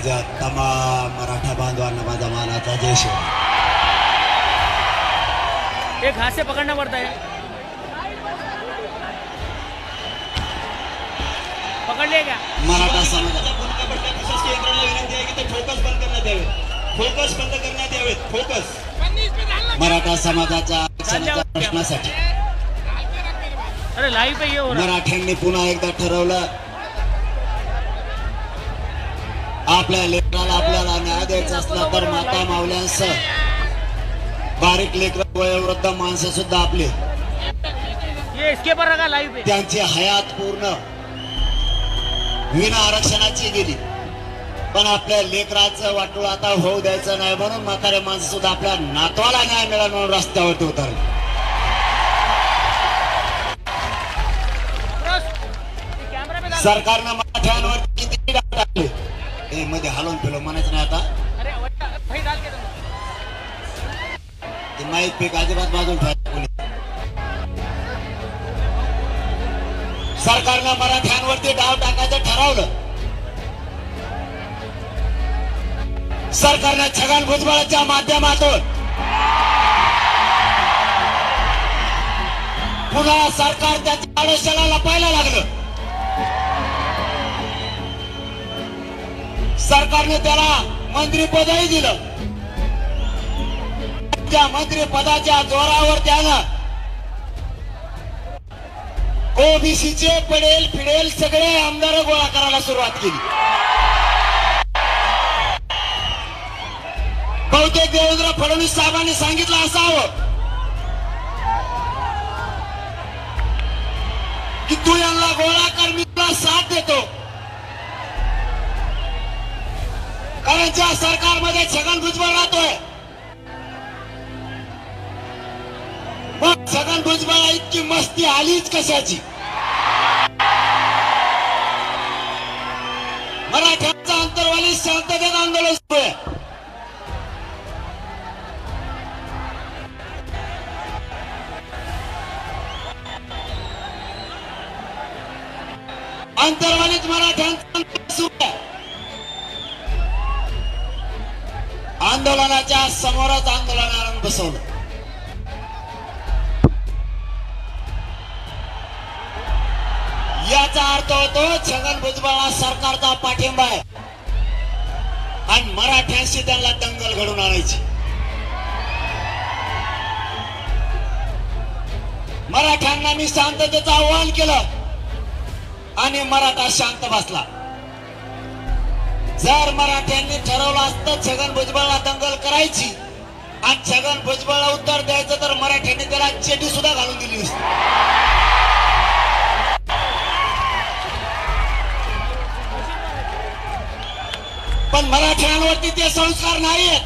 माझ्या तमाम मराठा बांधवांना माझा मानाचा जय शिवराय एक हाथ से पकड़ना पड़ता है पकड़ लिया क्या मराठा समाज भूमिका पडल्या प्रशासकीय यंत्रणेला विनंती आहे की? ते फोकस बंद करण्यात यावेत फोकस बंद करण्यात यावेत फोकस मराठा समाजाच्या प्रश्नासाठी. अरे लाइव पे ये हो रहा है मराठ्यांनी पुन्हा एकदा ठरवलं आपल्या लेकराला आपल्याला न्याय द्यायचा असला तर माता मावल्यांसह बारीक लेकर वयोवृद्ध माणसं सुद्धा आपली त्यांची हयात पूर्ण विना आरक्षणाची गेली. पण आपल्या लेकराचं वाटोळ आता होऊ द्यायचं नाही म्हणून म्हातारे माणसं सुद्धा आपल्या नातवाला न्याय मिळाला म्हणून रस्त्यावरती उतरले. सरकारनं मराठ्यांवर किती हे मध्ये हलवून फिरव म्हणायचं नाही आता. अरे वही वही डाल के दो ते माईक पीक अजिबात बाजून ठेवायचं. सरकारनं मराठ्यांवरती डाव टाकायचं ठरवलं. सरकारनं छगन भुजबळाच्या माध्यमातून पुन्हा सरकार त्याच्या आडोशाला लपायला लागलं. सरकारने त्याला मंत्रीपदही दिलं. त्या मंत्रीपदाच्या जोरावर त्यानं ओबीसीचे पडेल फिडेल सगळे आमदार गोळा करायला सुरुवात केली. बहुतेक देवेंद्र फडणवीस साहेबांनी सांगितलं असावं की तू यांना गोळा कर मी तुला साथ देतो. कारण ज्या सरकारमध्ये छगन भुजबळ राहतोय मग छगन भुजबळ इतकी मस्ती आलीच कशाची? मराठ्यांचा अंतर्वाली शांततेत आंदोलन सुरू आहे. अंतर्वालीत मराठ्यांचा आंदोलनाच्या समोरच आंदोलनाला बसवलं याचा अर्थ होतो छगन भुजबळ सरकारचा पाठिंबा आहे. आणि मराठ्यांशी त्यांना दंगल घडून आणायची. मराठ्यांना मी शांततेचं आव्हान केलं आणि मराठा शांत बसला. जर मराठ्यांनी ठरवलं असतं छगन भुजबळला दंगल करायची आणि छगन भुजबळला उत्तर द्यायचं तर मराठ्यांनी त्याला चेटी सुद्धा घालून दिली असती. पण मराठ्यांवरती ते संस्कार नाहीयेत.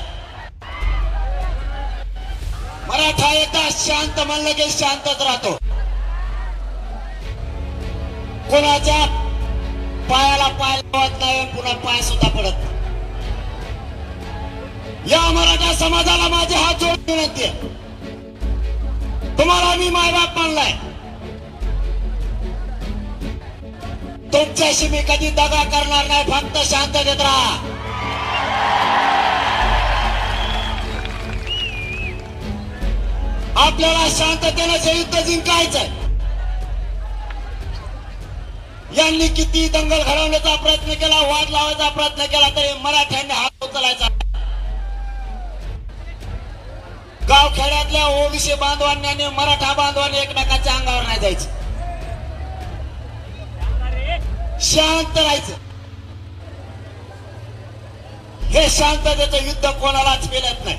मराठा एकदा शांत म्हणलं की शांतच राहतो. कोणाच्या पायाला पाय लावत नाही पुन्हा पाय सुद्धा पडत या मराठा समाजाला माझे हात जोड विनंती तुम्हाला मी मायबाप मानलाय. तुमच्याशी मी कधी दगा करणार नाही फक्त शांत देत राहा. आपल्याला शांततेनं हे युद्ध जिंकायचंय. इंग्रजांनी किती दंगल घडवण्याचा प्रयत्न केला वाद लावायचा प्रयत्न केला तरी मराठ्यांनी हात उचलायचा. गावखेड्यातल्या ओबीसी बांधवांनी आणि मराठा बांधवांनी एकमेकाच्या अंगावर नाही जायचं. शांत राहायचं. हे शांततेचं युद्ध कोणालाच मिळत नाही.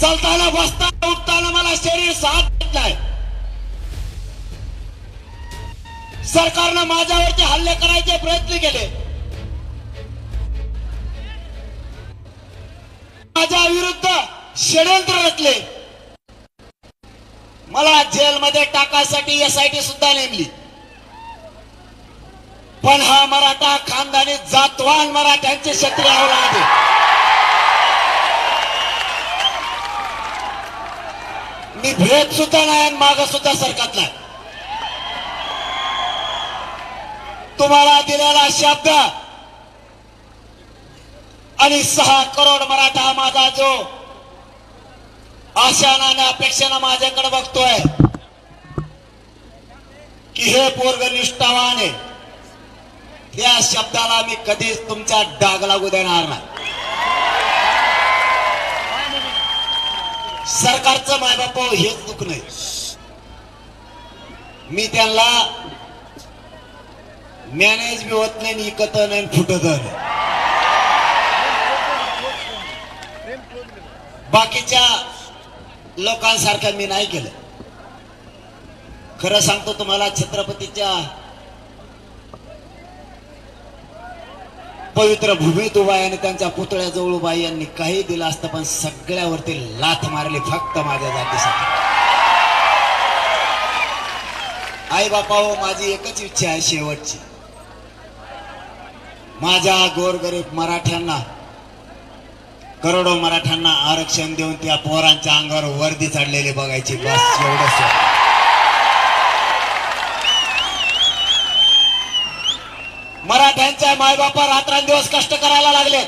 चालताना बसताना उठताना मला शरीर साथ देत नाही. सरकारनं माझ्यावरती हल्ले करायचे प्रयत्न केले. माझ्या विरुद्ध षडयंत्र रचले. मला जेलमध्ये टाकायसाठी एसआयटी सुद्धा नेमली. पण हा मराठा खानदानी जातवान मराठ्यांचे क्षत्रिय आहे मी भेट सुद्धा नाही आणि माग सुद्धा सरकत नाही. तुम्हाला दिलेला शब्द आणि सहा करोड मराठा माझा जो आशानं आणि अपेक्षेनं माझ्याकडे बघतोय की हे पोरग निष्ठावान आहे. या शब्दाला मी कधीच तुमच्या डाग लागू देणार नाही. सरकारचं मायबाप हेच दुःख नाही. मी त्यांना मॅनेज बी होत नाही इकत नाही फुटत नाही. बाकीच्या लोकांसारखं मी नाही केलं. खरं सांगतो तुम्हाला छत्रपतीच्या पवित्र भूमीत उभा आहे आणि त्यांच्या पुतळ्याजवळ उभा आहे. यांनी काही दिलं असतं पण सगळ्यावरती लाथ मारली फक्त माझ्या जातीसाठी. आई बापा हो माझी एकच इच्छा आहे शेवटची. माझ्या गोरगरीब मराठ्यांना करोडो मराठ्यांना आरक्षण देऊन त्या पोरांच्या अंगावर वर्दी चढलेली बघायची. बस एवढंच मराठ्यांच्या मायबापा रात्रंदिवस कष्ट करायला लागले.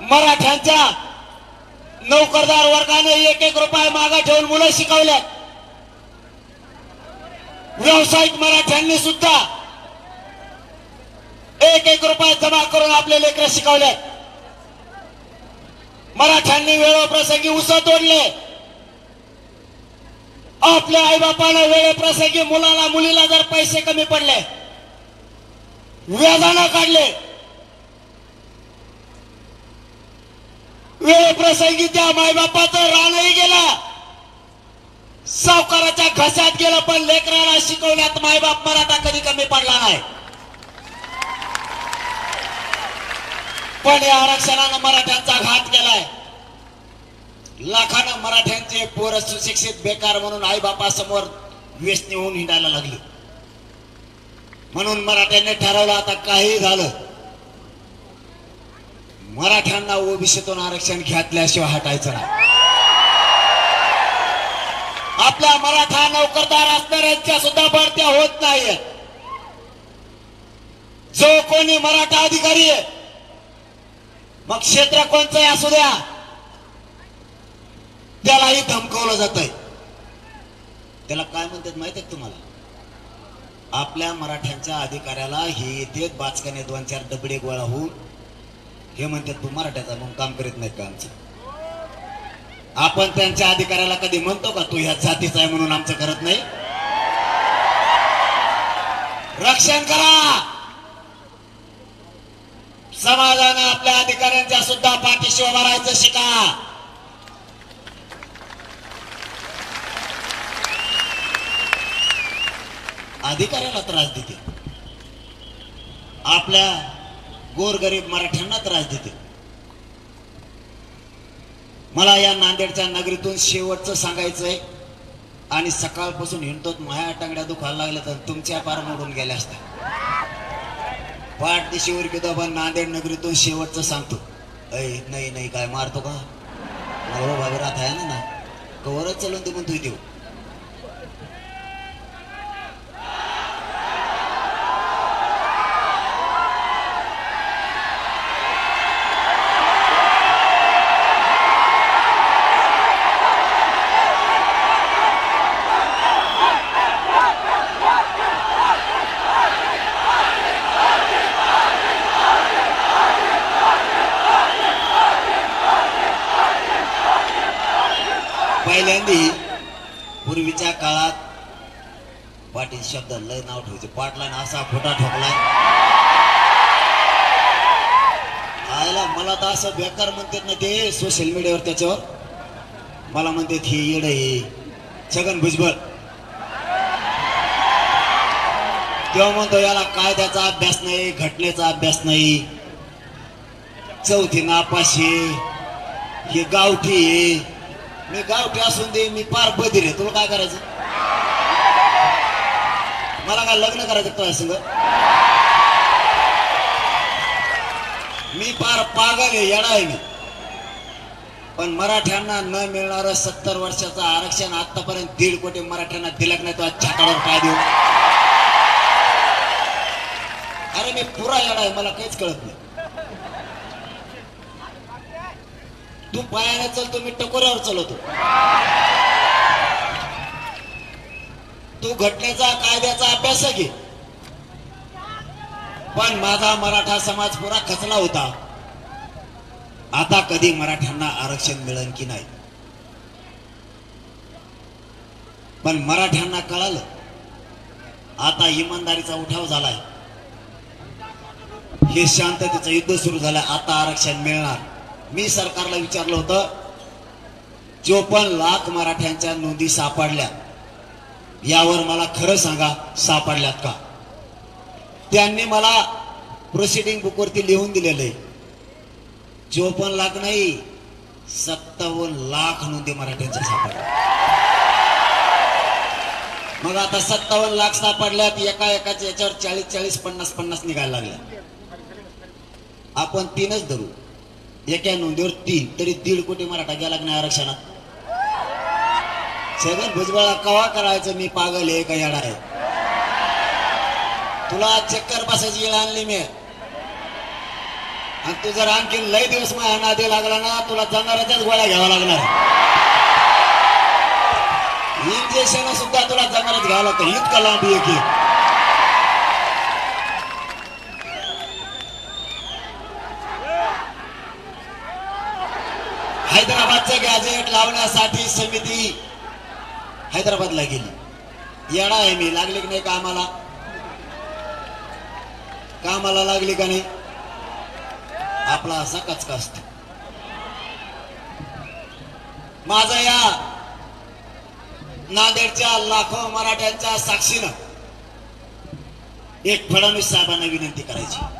मराठ्यांच्या नोकरदार वर्गाने एक एक रुपये मागे ठेवून मुलं शिकवल्यात. व्यावसायिक मराठ्यांनी सुद्धा एक एक रुपये जमा करून आपले लेकर शिकवले मराठ्यांनी वेळोप्रसंगी उसं तोडले. आपल्या आईबापाला वेळेप्रसंगी मुलाला मुलीला जर पैसे कमी पडले व्याजानं काढले वेळेप्रसंगी त्या मायबापाचं रानही गेला सावकाराच्या घशात गेलं पण लेकराला शिकवण्यात मायबाप मराठा कधी कमी पडला नाही. पण या आरक्षणानं मराठ्यांचा घात केलाय लाखांना मराठ्यांचे पोर सुशिक्षित बेकार म्हणून आई बापासमोर व्यसनी होऊन हिंडायला लागली. म्हणून मराठ्यांनी ठरवलं आता काही झालं. मराठ्यांना ओबीसीतून आरक्षण घेतल्याशिवाय हटायचं नाही. आपल्या मराठा नोकरदार असणाऱ्यांच्या सुद्धा भरत्या होत नाहीये जो कोणी मराठा अधिकारी आहे मग क्षेत्र कोणचंही असू द्या त्यालाही धमकवलं जात आहे त्याला काय म्हणतात माहीत आहे तुम्हाला? आपल्या मराठ्यांच्या अधिकाऱ्याला हे येते बाचकाने दोन चार डबडे गोळा होऊन. हे म्हणतात तू मराठ्याचा म्हणून काम करीत नाही का आमचं? आपण त्यांच्या अधिकाऱ्याला कधी म्हणतो का तू ह्या जातीचा आहे म्हणून आमचं करत नाही? रक्षण करा! समाजानं आपल्या अधिकाऱ्यांच्या सुद्धा पाठीशी उभं राहायचं शिका! अधिकाऱ्याला त्रास देते. आपल्या गोरगरीब मराठ्यांना त्रास देते. मला या नांदेडच्या नगरीतून शेवटचं सांगायचंय आणि सकाळपासून हिंडतोत माया टांगड्या दुखायला लागल्या तर तुमच्या पार मोडून गेल्या असत्या. पाठ दिशेवर किंवा पण नांदेड नगरीतून शेवटचं सांगतो. ऐ नाही नाही काय मारतो का? मला हो भाभी राहत आहे ना कवरच चलून ते म्हणतोय देऊ काळात पाटील शब्द लय नाव ठेवते पाटलाने असा फोटा ठोकलाय आयला मला तर असं बेकार म्हणतात ना ते सोशल मीडियावर त्याच्यावर. मला म्हणतात हे येड हे छगन भुजबळ. तेव्हा म्हणतो याला कायद्याचा अभ्यास नाही घटनेचा अभ्यास नाही. चौथी नापाशी हे गावठी मी गावठी असून दे मी पार बधीर आहे. तुला काय करायचं? मला काय लग्न करायचं तुला संग? मी फार पागल आहे येणार आहे मी. पण मराठ्यांना न मिळणारं सत्तर वर्षाचं आरक्षण आतापर्यंत दीड कोटी मराठ्यांना दिलं नाही तो आज छातावर पाय देऊ. अरे मी पुरा येडा आहे मला काहीच कळत नाही. तू पायाने चलतो मी टकोऱ्यावर चालवतो. तू घटनेचा कायद्याचा अभ्यास घे. पण माझा मराठा समाज पुरा खचला होता. आता कधी मराठ्यांना आरक्षण मिळेल की नाही? पण मराठ्यांना कळालं. आता इमानदारीचा उठाव झालाय. हे शांततेचं युद्ध सुरू झालं. आता आरक्षण मिळणार. मी सरकारला विचारलं होतं चोपन्न लाख मराठ्यांच्या नोंदी सापडल्या यावर मला खरं सांगा सापडल्यात का? त्यांनी मला प्रोसिडिंग बुकवरती लिहून दिलेलं आहे. चोपन्न लाख नाही सत्तावन्न लाख नोंदी मराठ्यांच्या सापडल्या. मग आता सत्तावन्न लाख सापडल्यात एका एकाच्या याच्यावर चाळीस चाळीस पन्नास पन्नास निघायला लागल्या. आपण तीनच धरू. एका नोंदीवर तीन तरी दीड कोटी मराठा गेला की नाही आरक्षणात? छगन भुजबळा कवा करायचं? मी पागल आहे का येणार आहे? तुला चक्कर बसायची वेळ आणली मी. आणि तू जर आणखी लय दिवस माझ्या नादी लागला ना तुला जनावरांच्याच गोळ्या घ्यावा लागणार. इंजेक्शन सुद्धा तुला जनावरच घ्यावं लागतं. इतका लांब एक की गॅजेट लावण्यासाठी समिती हैदराबादला गेली. येणार आहे मी लागली की नाही कामाला? कामाला लागली का नाही? आपला असा कचका असतो. माझा या नांदेडच्या लाखो मराठ्यांच्या साक्षीनं एक फडणवीस साहेबांना विनंती करायची.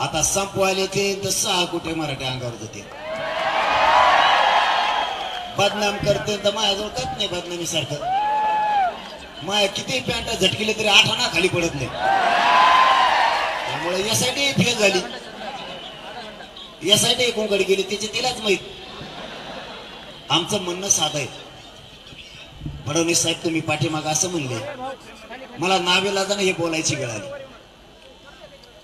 आता संपवायला ते तर सहा कुठे मराठी अंगावर होते बदनाम करते तर माझ्याजवळ काहीच नाही बदनामी सारखं माया किती पॅन्ट झटकिले तरी आठाना खाली पडत नाही. त्यामुळे यासाठी फेल झाली. यासाठी एकूणकडे गेली त्याची तिलाच माहीत. आमचं म्हणणं साधं आहे. फडणवीस साहेब तुम्ही पाठीमाग असं म्हणले. मला नावेला जाणं हे बोलायची वेळ आली.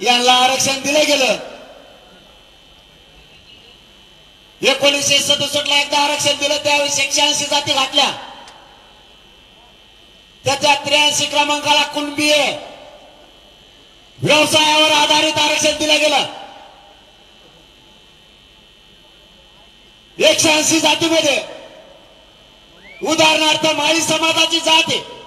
यांना आरक्षण दिलं गेलं. एकोणीसशे सदुसष्ट ला एकदा आरक्षण दिलं त्यावेळेस एकशे ऐंशी जाती घातल्या त्याच्या त्र्याऐंशी क्रमांकाला कुणबी व्यवसायावर आधारित आरक्षण दिलं गेलं. एकशे ऐंशी जातीमध्ये उदाहरणार्थ माळी समाजाची जात आहे.